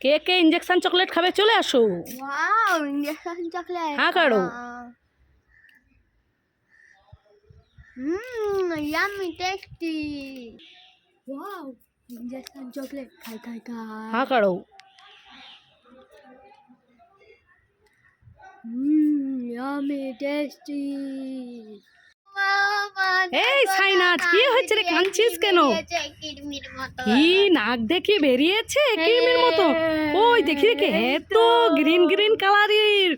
কে কে injection chocolate খাবে চলে আসো। ওয়াও ইঞ্জেকশন চকলেট হ্যাঁ, কারও। হুম yummy tasty wow injection chocolate খাই খাই খাই হ্যাঁ কারও। হুম ইয়ামি টেস্টি এই সাইনাজ, কি হয়েছে রে? কাঁদছিস কেন? কিরমির কি নাক দেখি বেরিয়েছে কিড়মির মতো? ওই দেখি দেখি এত গ্রিন গ্রিন কালারের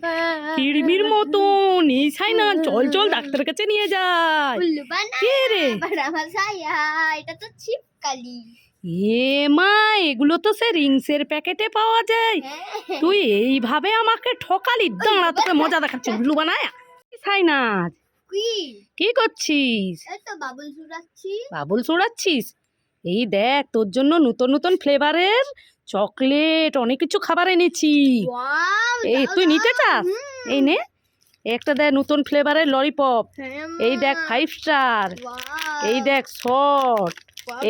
কিড়মির মতন এই সাইনা চল চল ডাক্তারের কাছে নিয়ে যায় কে রে? এটা তো ছিপকালি। এ মা এগুলো তো সে রিংসের প্যাকেটে পাওয়া যায়। হ্যাঁ। তুই এইভাবে আমাকে ঠকালি দাঁড়া তোকে মজা দেখাচ্ছি। উল্লু বানায়। সাইনাজ? কি কি করছিস? এই তো বাবুল সুরাচ্ছি বাবুল এই দেখ তোর জন্য নতুন নতুন ফ্লেভারের চকলেট অনেক কিছু খাবার এনেছি। এই তুই নিতে চাস? এই নে একটা দেখ নতুন ফ্লেভারের ললিপপ। এই দেখ ফাইভ স্টার এই দেখ শর্ট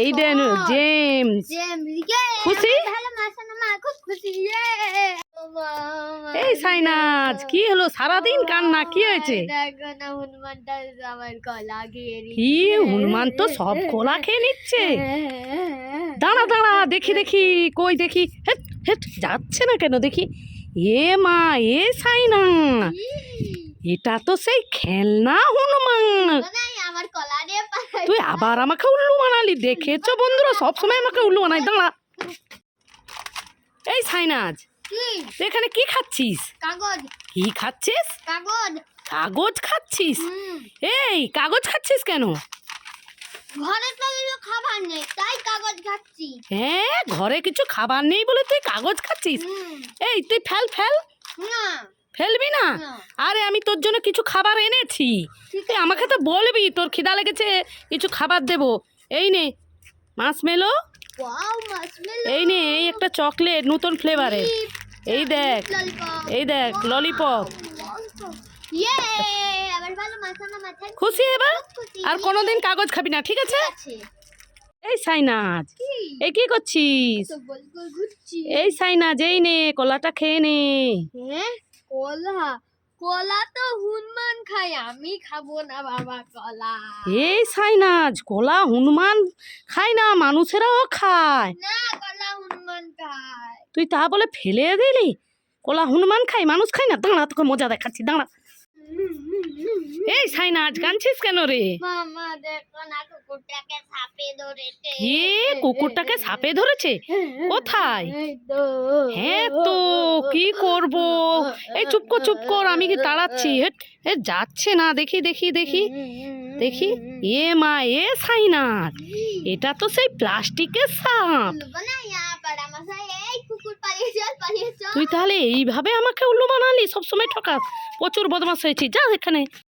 এই দেখ জেমস খুশি? এই সাইনাজ কি হলো? সারাদিন কান্না কি হয়েছে? কি হনুমান তো সব কোলা খেয়ে নিচ্ছে। দাঁড়া দাঁড়া দেখি দেখি কই দেখি? হেট হেট যাচ্ছে না কেন দেখি? এ মা এ সাইনা। এটা তো সেই খেলনা হনুমান। তুই আবার আমাকে উল্লু বানালি দেখেছ বন্ধুরা? সবসময় আমাকে উল্লু বানাই দাঁড়া। এই সাইনাজ তুই এখানে কি খাচ্ছিস? কাগজ। কি খাচ্ছিস? কাগজ। কাগজ খাচ্ছিস? এই কাগজ খাচ্ছিস কেন? ঘরে তো কিছু খাবার নেই তাই কাগজ খাচ্ছি। হ্যাঁ ঘরে কিছু খাবার নেই বলে তুই কাগজ খাচ্ছিস? এই তুই ফেল ফেল। না। ফেলবি না। আরে আমি তোর জন্য কিছু খাবার এনেছি। তুই আমাকে তো বলবি তোর খিদা লেগেছে কিছু খাবার দেব। এই নে মাছ মেলো এই নে এই একটা চকলেট নতুন ফ্লেভারের এই দেখ এই দেখ ললিপপ খুশি এবার? আর কোনোদিন কাগজ খাবি না ঠিক আছে? এই সাইনাজ এই কি করছিস? এই সাইনাজ এই নে কলাটা খেয়ে নে। হ্যাঁ? কলা? কলা তো হনুমান খায় আমি খাব না বাবা কলা। এই সাইনাজ কলা হনুমান খায় না মানুষেরাও খায়। না খায় তুই তা বলে ফেলে দিলি? কলা হনুমান খাই মানুষ খাই না? দাঁড়া তোকে মজা দেখাচ্ছি দাঁড়া। এই সাইনাজ কাঁদছিস কেন রে? না কুকুরটাকে সাপে ধরেছে। এ কুকুরটাকে সাপে ধরেছে? কোথায়? হ্যাঁ তো কি করব? এই চুপ কর চুপ কর আমি কি তাড়াচ্ছি? এ যাচ্ছে না দেখি দেখি দেখি। দেখি এ মা এ সাইনাজ এটা তো সেই প্লাস্টিকের সাপ। তুই তাহলে এইভাবে আমাকে উল্লু বানালি? সবসময় ঠকাস। প্রচুর বদমাস হয়েছি যা এখানে।